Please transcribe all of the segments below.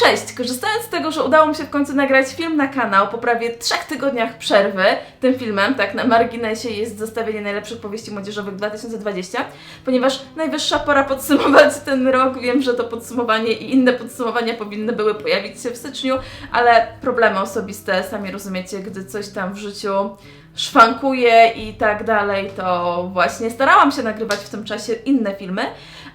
Cześć! Korzystając z tego, że udało mi się w końcu nagrać film na kanał po prawie trzech tygodniach przerwy, tym filmem, tak na marginesie jest zestawienie najlepszych powieści młodzieżowych 2020, ponieważ najwyższa pora podsumować ten rok. Wiem, że to podsumowanie i inne podsumowania powinny były pojawić się w styczniu, ale problemy osobiste, sami rozumiecie, gdy coś tam w życiu szwankuje i tak dalej, to właśnie starałam się nagrywać w tym czasie inne filmy,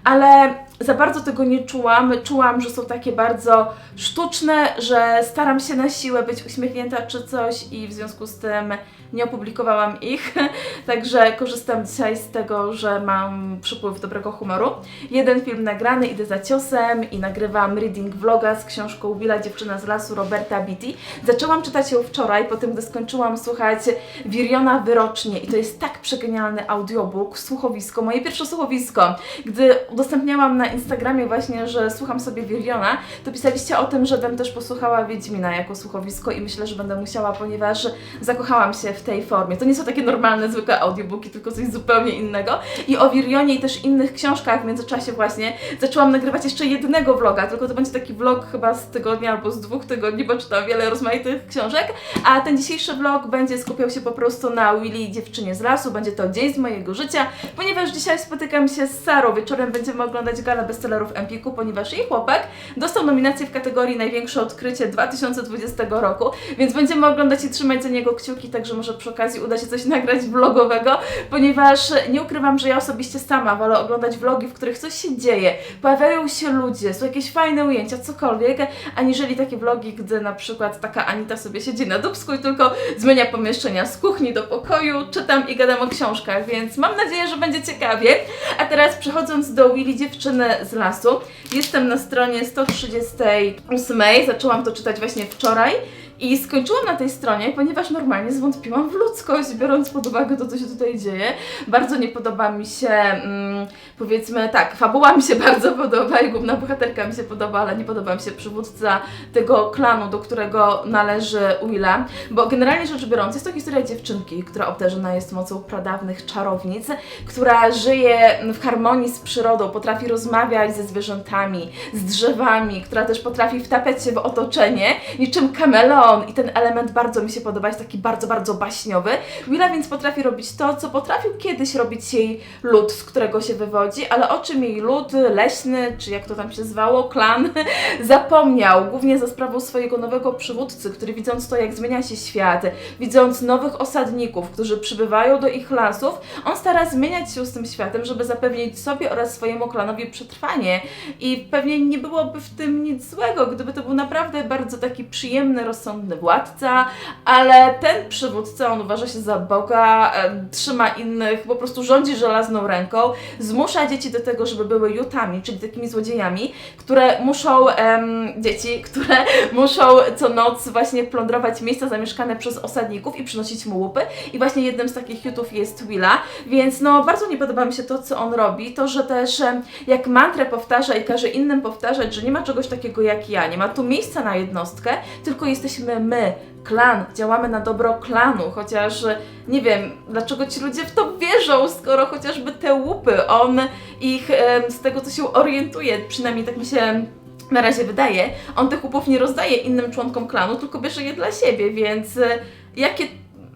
ale za bardzo tego nie czułam. Czułam, że są takie bardzo sztuczne, że staram się na siłę być uśmiechnięta czy coś i w związku z tym nie opublikowałam ich. Także korzystam dzisiaj z tego, że mam przypływ dobrego humoru. Jeden film nagrany, idę za ciosem i nagrywam reading vloga z książką Willa Dziewczyna z lasu Roberta Beatty. Zaczęłam czytać ją wczoraj, po tym gdy skończyłam słuchać Wiriona Wyrocznie i to jest tak przegenialny audiobook, słuchowisko, moje pierwsze słuchowisko. Gdy udostępniałam na Instagramie właśnie, że słucham sobie Wiriona, to pisaliście o tym, żebym też posłuchała Wiedźmina jako słuchowisko i myślę, że będę musiała, ponieważ zakochałam się w tej formie. To nie są takie normalne, zwykłe audiobooki, tylko coś zupełnie innego. I o Wirionie i też innych książkach w międzyczasie właśnie zaczęłam nagrywać jeszcze jednego vloga, tylko to będzie taki vlog chyba z tygodnia albo z dwóch tygodni, bo czytam wiele rozmaitych książek, a ten dzisiejszy vlog będzie skupiał się po prostu na Willy dziewczynie z lasu, będzie to dzień z mojego życia, ponieważ dzisiaj spotykam się z Sarą, wieczorem będziemy oglądać galę bestsellerów Empiku, ponieważ jej chłopak dostał nominację w kategorii największe odkrycie 2020 roku, więc będziemy oglądać i trzymać za niego kciuki, także może przy okazji uda się coś nagrać vlogowego, ponieważ nie ukrywam, że ja osobiście sama wolę oglądać vlogi, w których coś się dzieje, pojawiają się ludzie, są jakieś fajne ujęcia, cokolwiek, aniżeli takie vlogi, gdy na przykład taka Anita sobie siedzi na dubsku i tylko zmienia pomieszczenia z kuchni do pokoju, czytam i gadam o książkach, więc mam nadzieję, że będzie ciekawie. A teraz przechodząc do Willy Dziewczyny z lasu, jestem na stronie 138, zaczęłam to czytać właśnie wczoraj. I skończyłam na tej stronie, ponieważ normalnie zwątpiłam w ludzkość, biorąc pod uwagę to, co się tutaj dzieje. Bardzo nie podoba mi się, mm, powiedzmy tak, fabuła mi się bardzo podoba i główna bohaterka mi się podoba, ale nie podoba mi się przywódca tego klanu, do którego należy Willa. Bo generalnie rzecz biorąc, jest to historia dziewczynki, która obdarzona jest mocą pradawnych czarownic, która żyje w harmonii z przyrodą, potrafi rozmawiać ze zwierzętami, z drzewami, która też potrafi wtapiać się w otoczenie, niczym kameleon i ten element bardzo mi się podoba, jest taki bardzo, bardzo baśniowy. Willa więc potrafi robić to, co potrafił kiedyś robić jej lud, z którego się wywodzi, ale o czym jej lud leśny, czy jak to tam się zwało, klan, zapomniał, głównie za sprawą swojego nowego przywódcy, który widząc to, jak zmienia się świat, widząc nowych osadników, którzy przybywają do ich lasów, on stara zmieniać się z tym światem, żeby zapewnić sobie oraz swojemu klanowi przetrwanie. I pewnie nie byłoby w tym nic złego, gdyby to był naprawdę bardzo taki przyjemny, rozsądny władca, ale ten przywódca, on uważa się za Boga, trzyma innych, po prostu rządzi żelazną ręką, zmusza dzieci do tego, żeby były jutami, czyli takimi złodziejami, które muszą, em, dzieci, które muszą co noc właśnie plądrować miejsca zamieszkane przez osadników i przynosić mu łupy. I właśnie jednym z takich jutów jest Willa, więc no bardzo nie podoba mi się to, co on robi, to, że też jak mantrę powtarza i każe innym powtarzać, że nie ma czegoś takiego jak ja, nie ma tu miejsca na jednostkę, tylko jesteśmy my, klan, działamy na dobro klanu, chociaż e, nie wiem, dlaczego ci ludzie w to wierzą, skoro chociażby te łupy, on ich em, z tego co się orientuje, przynajmniej tak mi się na razie wydaje, on tych łupów nie rozdaje innym członkom klanu, tylko bierze je dla siebie, więc e, jakie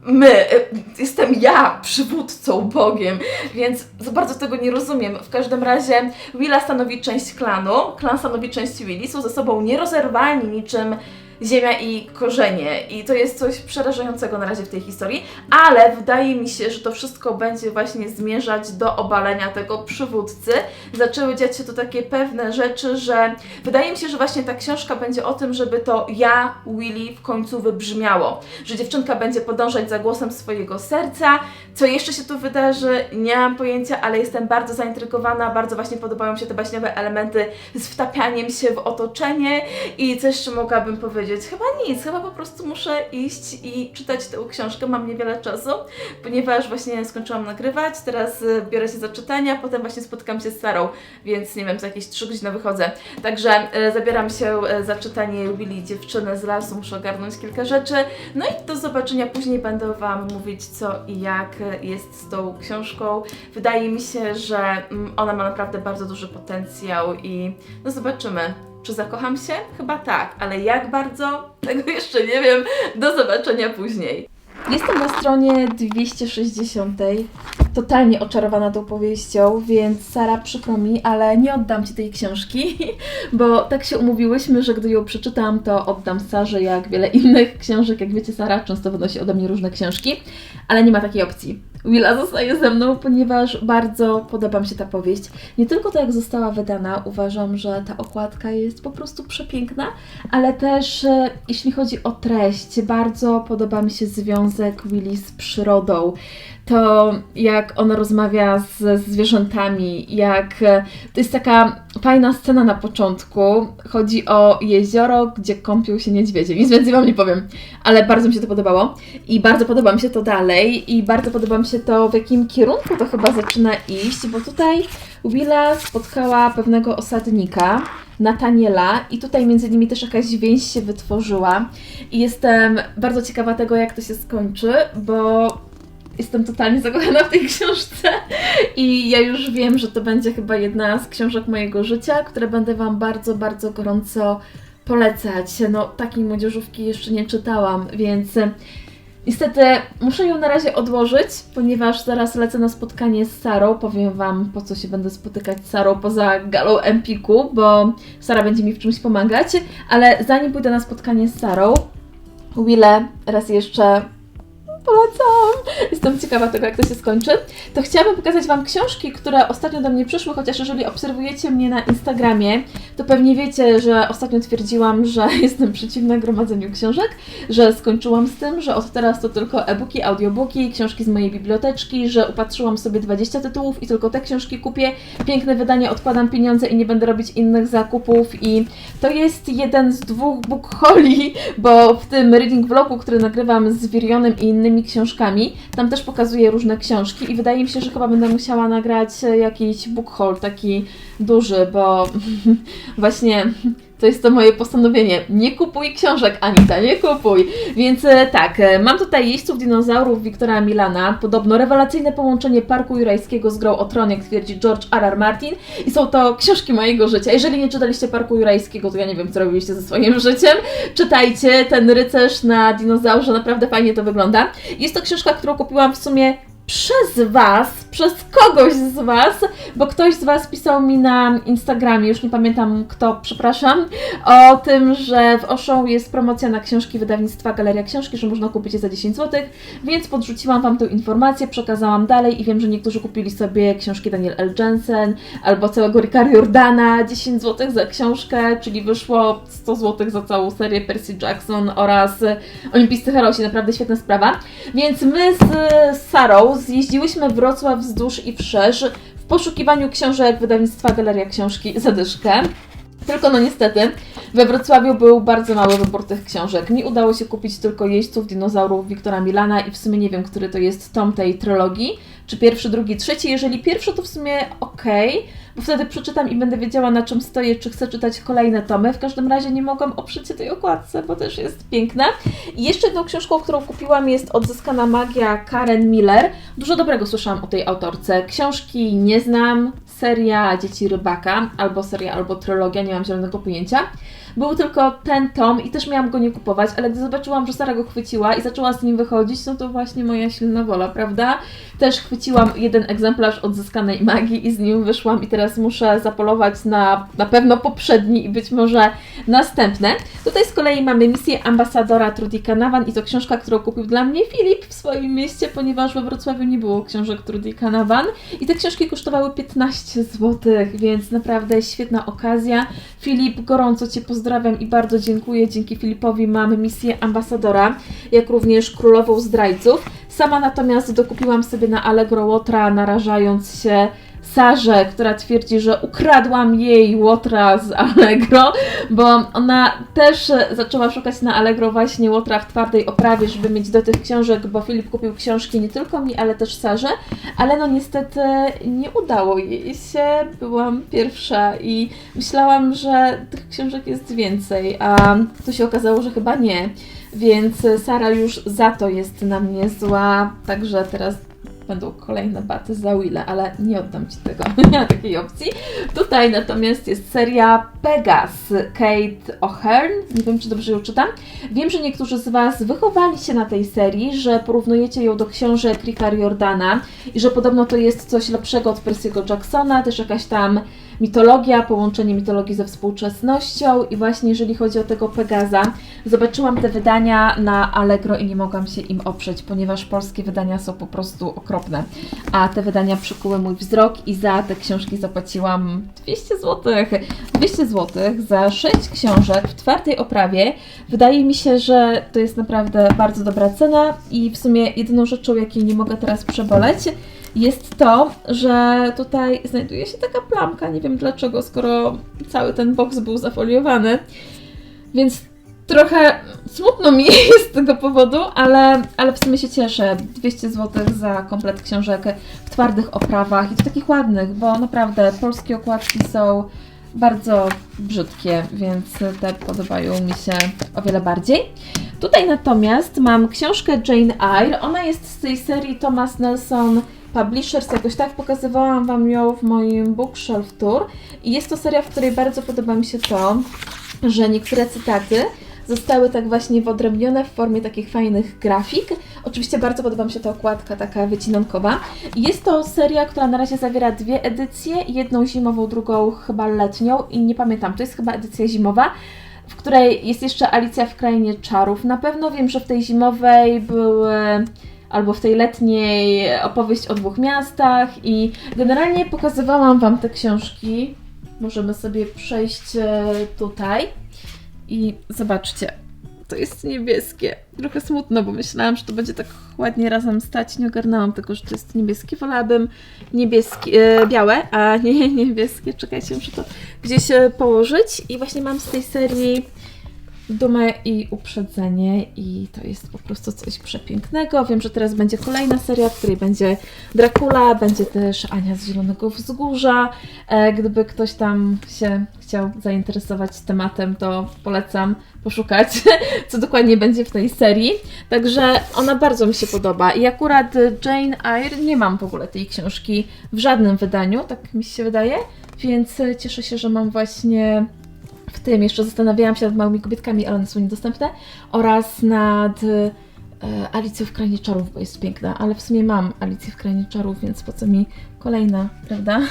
my, e, jestem ja przywódcą Bogiem, więc za bardzo tego nie rozumiem. W każdym razie Willa stanowi część klanu, klan stanowi część Willi, są ze sobą nierozerwalni niczym ziemia i korzenie. I to jest coś przerażającego na razie w tej historii, ale wydaje mi się, że to wszystko będzie właśnie zmierzać do obalenia tego przywódcy. Zaczęły dziać się tu takie pewne rzeczy, że wydaje mi się, że właśnie ta książka będzie o tym, żeby to ja, Willy, w końcu wybrzmiało. Że dziewczynka będzie podążać za głosem swojego serca. Co jeszcze się tu wydarzy, nie mam pojęcia, ale jestem bardzo zaintrygowana, bardzo właśnie podobają mi się te baśniowe elementy z wtapianiem się w otoczenie i co jeszcze mogłabym powiedzieć? Chyba nic, chyba po prostu muszę iść i czytać tę książkę, mam niewiele czasu, ponieważ właśnie skończyłam nagrywać, teraz y, biorę się za czytanie, a potem właśnie spotkam się z Sarą, więc nie wiem, za jakieś 3 godziny wychodzę. Także y, zabieram się y, za czytanie Willy Dziewczyny z lasu, muszę ogarnąć kilka rzeczy, no i do zobaczenia, później będę Wam mówić co i jak jest z tą książką. Wydaje mi się, że mm, ona ma naprawdę bardzo duży potencjał i no zobaczymy. Czy zakocham się? Chyba tak, ale jak bardzo? Tego jeszcze nie wiem. Do zobaczenia później. Jestem na stronie 260. Totalnie oczarowana tą powieścią, więc Sara, przykro mi, ale nie oddam Ci tej książki, bo tak się umówiłyśmy, że gdy ją przeczytam, to oddam Sarze jak wiele innych książek. Jak wiecie, Sara często wynosi ode mnie różne książki, ale nie ma takiej opcji. Willa zostaje ze mną, ponieważ bardzo podoba mi się ta powieść. Nie tylko to, jak została wydana, uważam, że ta okładka jest po prostu przepiękna, ale też e, jeśli chodzi o treść, bardzo podoba mi się związek Willy z przyrodą. To jak ona rozmawia ze zwierzętami, jak e, to jest taka fajna scena na początku. Chodzi o jezioro, gdzie kąpią się niedźwiedzie. Nic więcej Wam nie powiem, ale bardzo mi się to podobało i bardzo podoba mi się to dalej i bardzo podoba mi się to, w jakim kierunku to chyba zaczyna iść, bo tutaj Willa spotkała pewnego osadnika, Nataniela i tutaj między nimi też jakaś więź się wytworzyła i jestem bardzo ciekawa tego, jak to się skończy, bo jestem totalnie zakochana w tej książce i ja już wiem, że to będzie chyba jedna z książek mojego życia, które będę Wam bardzo, bardzo gorąco polecać. No, takiej młodzieżówki jeszcze nie czytałam, więc niestety muszę ją na razie odłożyć, ponieważ zaraz lecę na spotkanie z Sarą. Powiem Wam, po co się będę spotykać z Sarą poza galą Empiku, bo Sara będzie mi w czymś pomagać, ale zanim pójdę na spotkanie z Sarą, Wille, raz jeszcze polecam. Jestem ciekawa tego, jak to się skończy. To chciałabym pokazać Wam książki, które ostatnio do mnie przyszły, chociaż jeżeli obserwujecie mnie na Instagramie, to pewnie wiecie, że ostatnio twierdziłam, że jestem przeciwna gromadzeniu książek, że skończyłam z tym, że od teraz to tylko e-booki, audiobooki, książki z mojej biblioteczki, że upatrzyłam sobie 20 tytułów i tylko te książki kupię. Piękne wydanie, odkładam pieniądze i nie będę robić innych zakupów i to jest jeden z dwóch book holi, bo w tym reading vlogu, który nagrywam z Wirionem i innymi książkami, tam też pokazuję różne książki i wydaje mi się, że chyba będę musiała nagrać jakiś book haul taki duży, bo właśnie to jest to moje postanowienie. Nie kupuj książek, Anita, nie kupuj. Więc e, tak, e, mam tutaj jeźdźców dinozaurów Wiktora Milana. Podobno rewelacyjne połączenie Parku Jurajskiego z grą o tron, jak twierdzi George R. R. Martin. I są to książki mojego życia. Jeżeli nie czytaliście Parku Jurajskiego, to ja nie wiem, co robiliście ze swoim życiem. Czytajcie, ten rycerz na dinozaurze, naprawdę fajnie to wygląda. Jest to książka, którą kupiłam w sumie przez Was, przez kogoś z Was, bo ktoś z Was pisał mi na Instagramie, już nie pamiętam kto, przepraszam, o tym, że w Oszą jest promocja na książki wydawnictwa Galeria Książki, że można kupić je za 10 zł, więc podrzuciłam Wam tę informację, przekazałam dalej i wiem, że niektórzy kupili sobie książki Daniel L. Jensen albo całego Ricard Jordana, 10 zł za książkę, czyli wyszło 100 zł za całą serię Percy Jackson oraz Olimpijscy Herosi, naprawdę świetna sprawa. Więc my z Sarą zjeździłyśmy Wrocław wzdłuż i wszerz w poszukiwaniu książek wydawnictwa Galeria Książki Zadyszkę. Tylko no niestety we Wrocławiu był bardzo mały wybór tych książek. Mi udało się kupić tylko Jeźdźców Dinozaurów Wiktora Milana i w sumie nie wiem, który to jest tom tej trylogii, czy pierwszy, drugi, trzeci. Jeżeli pierwszy, to w sumie okej, okay, bo wtedy przeczytam i będę wiedziała na czym stoję, czy chcę czytać kolejne tomy. W każdym razie nie mogłam oprzeć się tej okładce, bo też jest piękna. I jeszcze jedną książką, którą kupiłam jest Odzyskana Magia Karen Miller. Dużo dobrego słyszałam o tej autorce. Książki nie znam, seria Dzieci Rybaka, albo seria, albo trylogia, nie mam zielonego pojęcia. Był tylko ten tom i też miałam go nie kupować, ale gdy zobaczyłam, że Sara go chwyciła i zaczęła z nim wychodzić, no to właśnie moja silna wola, prawda? Też chwyciłam jeden egzemplarz odzyskanej magii i z nim wyszłam i teraz muszę zapolować na na pewno poprzedni i być może następne. Tutaj z kolei mamy misję ambasadora Trudy Canavan i to książka, którą kupił dla mnie Filip w swoim mieście, ponieważ we Wrocławiu nie było książek Trudy Canavan i te książki kosztowały 15 zł, więc naprawdę świetna okazja. Filip, gorąco Cię pozdrawiam i bardzo dziękuję. Dzięki Filipowi mamy misję ambasadora, jak również królową zdrajców. Sama natomiast dokupiłam sobie na Allegro Łotra, narażając się Sarze, która twierdzi, że ukradłam jej łotra z Allegro, bo ona też zaczęła szukać na Allegro właśnie łotra w twardej oprawie, żeby mieć do tych książek, bo Filip kupił książki nie tylko mi, ale też Sarze, ale no niestety nie udało jej się, byłam pierwsza i myślałam, że tych książek jest więcej, a to się okazało, że chyba nie. Więc Sara już za to jest na mnie zła, także teraz będą kolejne baty za Willa, ale nie oddam Ci tego, nie ma takiej opcji. Tutaj natomiast jest seria Pegas, Kate O'Hearn, nie wiem czy dobrze ją czytam. Wiem, że niektórzy z Was wychowali się na tej serii, że porównujecie ją do książek Ricka Jordana i że podobno to jest coś lepszego od Percy'ego Jacksona, też jakaś tam mitologia, połączenie mitologii ze współczesnością i właśnie jeżeli chodzi o tego Pegaza, zobaczyłam te wydania na Allegro i nie mogłam się im oprzeć, ponieważ polskie wydania są po prostu okropne, a te wydania przykuły mój wzrok i za te książki zapłaciłam 200 zł. 200 zł za 6 książek w twardej oprawie. Wydaje mi się, że to jest naprawdę bardzo dobra cena i w sumie jedyną rzeczą, jakiej nie mogę teraz przeboleć, jest to, że tutaj znajduje się taka plamka. Nie wiem dlaczego, skoro cały ten box był zafoliowany. Więc trochę smutno mi jest z tego powodu, ale, ale w sumie się cieszę. 200 zł za komplet książek w twardych oprawach i w takich ładnych, bo naprawdę polskie okładki są bardzo brzydkie, więc te podobają mi się o wiele bardziej. Tutaj natomiast mam książkę Jane Eyre. Ona jest z tej serii Thomas Nelson Publishers, jakoś tak pokazywałam Wam ją w moim Bookshelf Tour i jest to seria, w której bardzo podoba mi się to, że niektóre cytaty zostały tak właśnie wyodrębnione w formie takich fajnych grafik. Oczywiście bardzo podoba mi się ta okładka taka wycinankowa. Jest to seria, która na razie zawiera dwie edycje, jedną zimową, drugą chyba letnią i nie pamiętam, to jest chyba edycja zimowa w której jest jeszcze Alicja w Krainie Czarów. Na pewno wiem, że w tej zimowej były albo w tej letniej opowieść o dwóch miastach i generalnie pokazywałam Wam te książki. Możemy sobie przejść e, tutaj i zobaczcie. To jest niebieskie. Trochę smutno, bo myślałam, że to będzie tak ładnie razem stać. Nie ogarnęłam tego, że to jest niebieskie. Wolałabym niebieskie, białe, a nie niebieskie. Czekajcie, muszę to gdzieś e, położyć. I właśnie mam z tej serii dumę i uprzedzenie i to jest po prostu coś przepięknego. Wiem, że teraz będzie kolejna seria, w której będzie Dracula, będzie też Ania z Zielonego Wzgórza. E, gdyby ktoś tam się chciał zainteresować tematem, to polecam poszukać, co dokładnie będzie w tej serii. Także ona bardzo mi się podoba i akurat Jane Eyre nie mam w ogóle tej książki w żadnym wydaniu, tak mi się wydaje, więc cieszę się, że mam właśnie w tym jeszcze zastanawiałam się nad małymi kobietkami, ale one są niedostępne, oraz nad e, Alicją w Krainie Czarów, bo jest piękna, ale w sumie mam Alicję w Krainie Czarów, więc po co mi kolejna, prawda?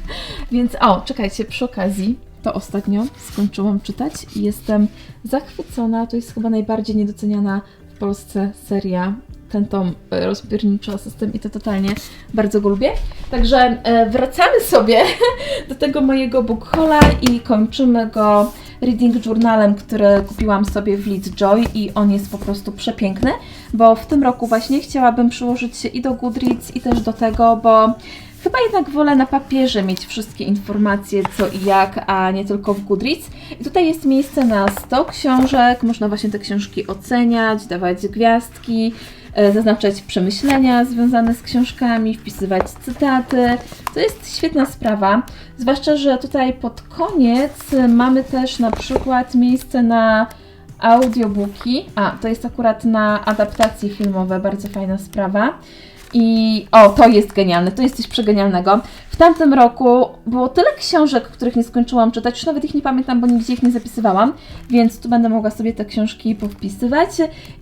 więc o, czekajcie, przy okazji, to ostatnio skończyłam czytać i jestem zachwycona, to jest chyba najbardziej niedoceniana w Polsce seria ten tom e, rozpiórniczy system i to totalnie bardzo go lubię. Także e, wracamy sobie do tego mojego bookhola i kończymy go reading journalem, który kupiłam sobie w Leeds Joy i on jest po prostu przepiękny, bo w tym roku właśnie chciałabym przyłożyć się i do Goodreads i też do tego, bo Chyba jednak wolę na papierze mieć wszystkie informacje co i jak, a nie tylko w Goodreads. I tutaj jest miejsce na 100 książek, można właśnie te książki oceniać, dawać gwiazdki, E, zaznaczać przemyślenia związane z książkami, wpisywać cytaty. To jest świetna sprawa, zwłaszcza, że tutaj pod koniec mamy też na przykład miejsce na audiobooki. A, to jest akurat na adaptacje filmowe, bardzo fajna sprawa. I o, to jest genialne, to jest coś przegenialnego. W tamtym roku było tyle książek, których nie skończyłam czytać, już nawet ich nie pamiętam, bo nigdzie ich nie zapisywałam, więc tu będę mogła sobie te książki powpisywać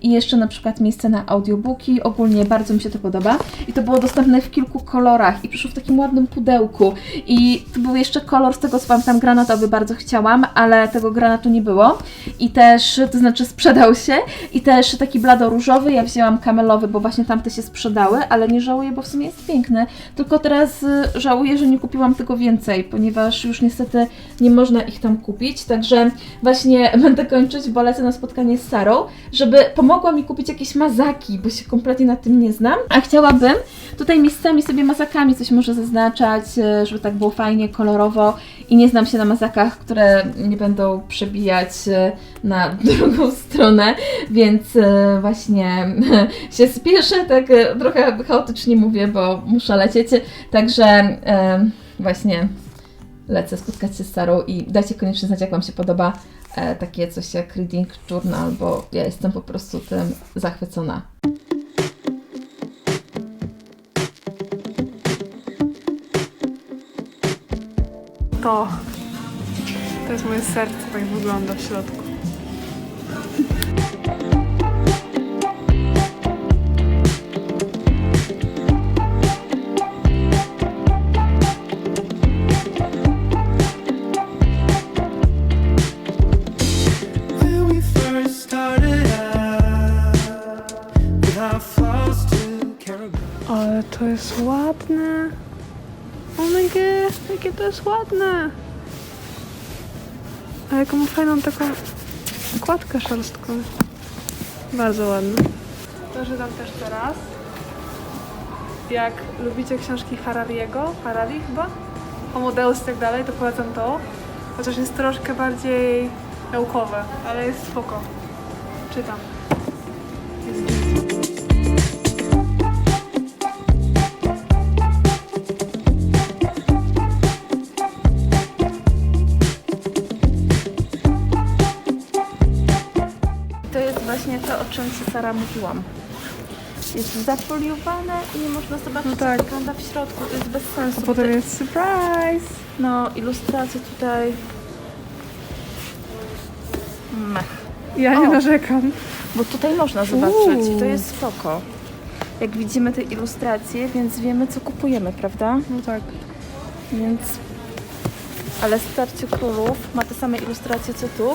i jeszcze na przykład miejsce na audiobooki. Ogólnie bardzo mi się to podoba i to było dostępne w kilku kolorach i przyszło w takim ładnym pudełku i to był jeszcze kolor z tego co pamiętam granatowy, bardzo chciałam, ale tego granatu nie było i też, to znaczy sprzedał się i też taki blado różowy, ja wzięłam kamelowy, bo właśnie tamte się sprzedały, ale nie żałuję, bo w sumie jest piękny, tylko teraz y, żałuję że nie kupiłam tego więcej, ponieważ już niestety nie można ich tam kupić, także właśnie będę kończyć, bo lecę na spotkanie z Sarą, żeby pomogła mi kupić jakieś mazaki, bo się kompletnie na tym nie znam, a chciałabym tutaj miejscami sobie mazakami coś może zaznaczać, e, żeby tak było fajnie, kolorowo i nie znam się na mazakach, które nie będą przebijać e, na drugą stronę, więc e, właśnie się spieszę, tak trochę chaotycznie mówię, bo muszę lecieć, także właśnie lecę spotkać się z Sarą i dajcie koniecznie znać, jak Wam się podoba e, takie coś jak Reading Journal, bo ja jestem po prostu tym zachwycona. To. To jest moje serce, tak wygląda w środku. Ale to jest ładne. My god, jakie to jest ładne. A jaką ma fajną taką kładkę szorstką. Bardzo ładne. To też teraz. Jak lubicie książki Harariego, Harari chyba, Homo Deus i tak dalej, to polecam to. Chociaż jest troszkę bardziej naukowe, ale jest spoko. Czytam. Czym Sara mówiłam. Jest zafoliowane i nie można zobaczyć, No tak. co wygląda w środku. To jest bez sensu. A potem Te- jest surprise. No, ilustracje tutaj... Mech. Ja nie O. narzekam. Bo tutaj można zobaczyć i to Uuu. jest spoko. Jak widzimy te ilustracje, więc wiemy, co kupujemy, prawda? No tak. Więc... Ale Starcie Królów ma te same ilustracje, co tu,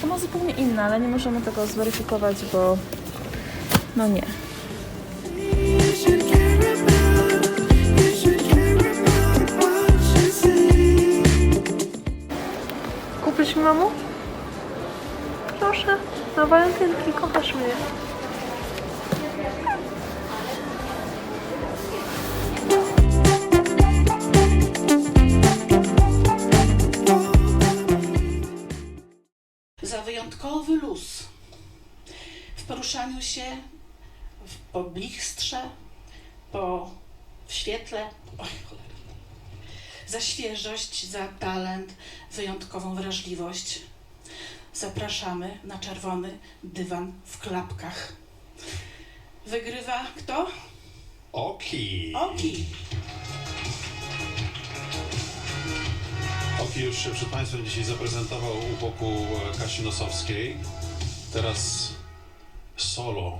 to ma zupełnie inne, ale nie możemy tego zweryfikować, bo... No nie. Kupisz mi mamu? Proszę. Na walentynki kochasz mnie. W, po po w świetle. Oj, cholera. Za świeżość, za talent, wyjątkową wrażliwość. Zapraszamy na czerwony dywan w klapkach. Wygrywa kto? Oki. Oki. Oki już się przed Państwem dzisiaj zaprezentował u boku Kasi Nosowskiej. Teraz solo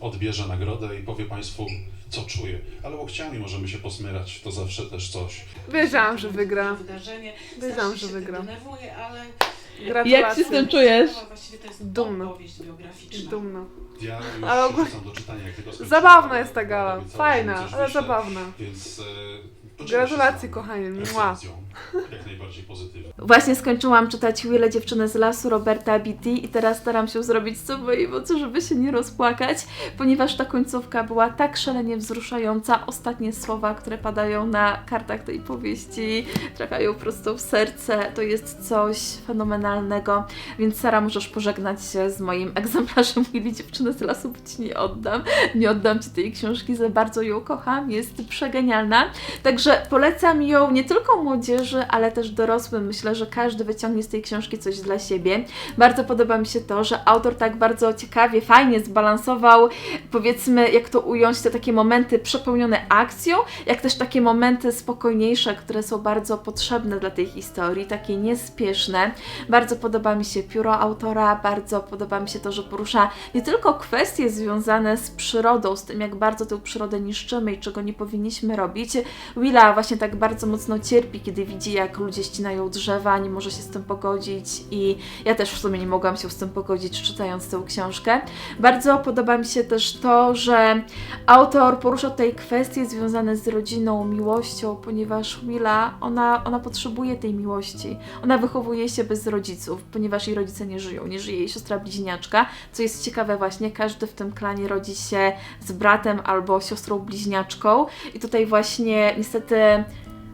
odbierze nagrodę i powie Państwu, co czuje. Ale łokciami możemy się posmyrać, to zawsze też coś. Wiedziałam, że wygra. Wydarzenie. Wiedziałam, że się wygra. tym Denerwuję, ale Gratulacje. czujesz? właściwie to jest Dumna. opowieść biograficzna. Dumna. Ja już Ale ogólnie- do czytania, jak tylko. Zabawna jest ta gala. Fajna, ale zabawna. Więc e, się Gratulacje, z wami kochani. Mua. Jak najbardziej pozytywnie. Właśnie skończyłam czytać Wille Dziewczyny z lasu Roberta Beatty i teraz staram się zrobić co mojej mocy, żeby się nie rozpłakać, ponieważ ta końcówka była tak szalenie wzruszająca. Ostatnie słowa, które padają na kartach tej powieści, trafiają prosto w serce. To jest coś fenomenalnego, więc Sara, możesz pożegnać się z moim egzemplarzem Wille Dziewczyny z lasu, bo Ci nie oddam. Nie oddam Ci tej książki, za bardzo ją kocham, jest przegenialna. Także polecam ją nie tylko młodzieży, ale też dorosłym. Myślę, że każdy wyciągnie z tej książki coś dla siebie. Bardzo podoba mi się to, że autor tak bardzo ciekawie, fajnie zbalansował, powiedzmy, jak to ująć, te takie momenty przepełnione akcją, jak też takie momenty spokojniejsze, które są bardzo potrzebne dla tej historii, takie niespieszne. Bardzo podoba mi się pióro autora, bardzo podoba mi się to, że porusza nie tylko kwestie związane z przyrodą, z tym, jak bardzo tę przyrodę niszczymy i czego nie powinniśmy robić. Willa właśnie tak bardzo mocno cierpi, kiedy widzi, jak ludzie ścinają drzewa, nie może się z tym pogodzić i ja też w sumie nie mogłam się z tym pogodzić, czytając tę książkę. Bardzo podoba mi się też to, że autor porusza tutaj kwestie związane z rodziną, miłością, ponieważ Willa, ona, ona potrzebuje tej miłości. Ona wychowuje się bez rodziców, ponieważ jej rodzice nie żyją. Nie żyje jej siostra bliźniaczka, co jest ciekawe właśnie, każdy w tym klanie rodzi się z bratem albo siostrą bliźniaczką i tutaj właśnie niestety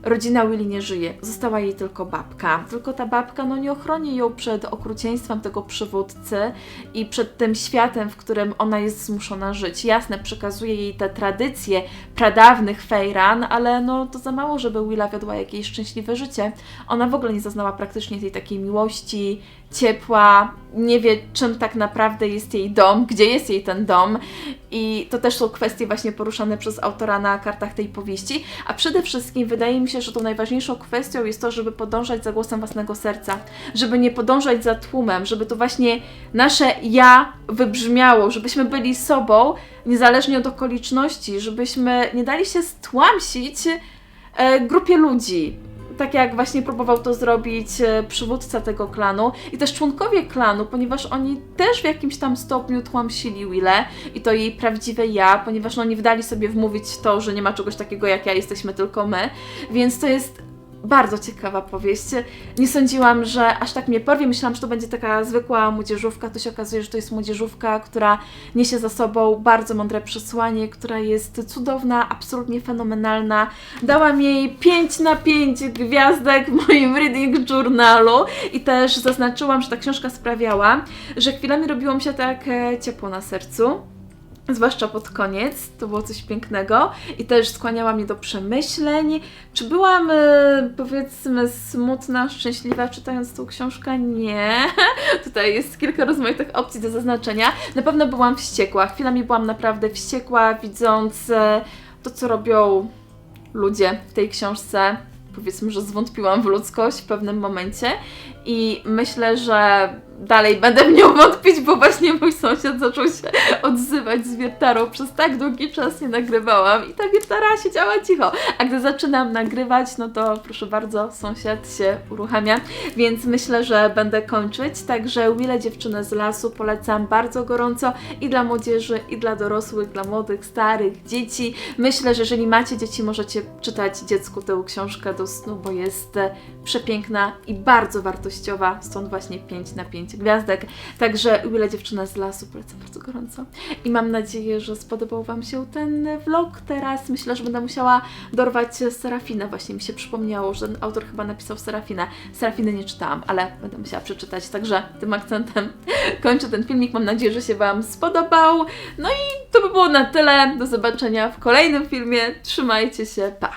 rodzina Willy nie żyje, została jej tylko babka. Tylko ta babka no nie ochroni ją przed okrucieństwem tego przywódcy i przed tym światem, w którym ona jest zmuszona żyć. Jasne, przekazuje jej te tradycje pradawnych Fejran, ale no to za mało, żeby Willa wiodła jakieś szczęśliwe życie. Ona w ogóle nie zaznała praktycznie tej takiej miłości, ciepła, nie wie czym tak naprawdę jest jej dom, gdzie jest jej ten dom. I to też są kwestie właśnie poruszane przez autora na kartach tej powieści, a przede wszystkim wydaje mi się, że tą najważniejszą kwestią jest to, żeby podążać za głosem własnego serca, żeby nie podążać za tłumem, żeby to właśnie nasze ja wybrzmiało, żebyśmy byli sobą, niezależnie od okoliczności, żebyśmy nie dali się stłamsić e, grupie ludzi. Tak jak właśnie próbował to zrobić e, przywódca tego klanu i też członkowie klanu, ponieważ oni też w jakimś tam stopniu tłamsili Willę i to jej prawdziwe ja, ponieważ nie wdali sobie wmówić to, że nie ma czegoś takiego jak ja, jesteśmy tylko my. Więc to jest bardzo ciekawa powieść. Nie sądziłam, że aż tak mnie porwie. Myślałam, że to będzie taka zwykła młodzieżówka. To się okazuje, że to jest młodzieżówka, która niesie za sobą bardzo mądre przesłanie, która jest cudowna, absolutnie fenomenalna. Dałam jej 5 na 5 gwiazdek w moim reading journalu i też zaznaczyłam, że ta książka sprawiała, że chwilami robiło mi się tak e, ciepło na sercu. Zwłaszcza pod koniec, to było coś pięknego i też skłaniała mnie do przemyśleń. Czy byłam, e, powiedzmy, smutna, szczęśliwa czytając tą książkę? Nie. Tutaj jest kilka rozmaitych opcji do zaznaczenia. Na pewno byłam wściekła. Chwilami byłam naprawdę wściekła, widząc e, to, co robią ludzie w tej książce. Powiedzmy, że zwątpiłam w ludzkość w pewnym momencie i myślę, że dalej będę w nią wątpić, bo właśnie mój sąsiad zaczął się odzywać z wiertarą. Przez tak długi czas nie nagrywałam i ta wiertara siedziała cicho. A gdy zaczynam nagrywać, no to proszę bardzo, sąsiad się uruchamia, więc myślę, że będę kończyć. Także Wille Dziewczynę z lasu polecam bardzo gorąco i dla młodzieży, i dla dorosłych, dla młodych, starych, dzieci. Myślę, że jeżeli macie dzieci, możecie czytać dziecku tę książkę do snu, bo jest e, przepiękna i bardzo wartościowa, stąd właśnie 5 na 5 gwiazdek. Także Wille Dziewczyna z lasu polecam bardzo gorąco. I mam nadzieję, że spodobał Wam się ten vlog teraz. Myślę, że będę musiała dorwać Serafinę. Właśnie mi się przypomniało, że ten autor chyba napisał Serafinę. Serafiny nie czytałam, ale będę musiała przeczytać. Także tym akcentem kończę ten filmik. Mam nadzieję, że się Wam spodobał. No i to by było na tyle. Do zobaczenia w kolejnym filmie. Trzymajcie się. Pa!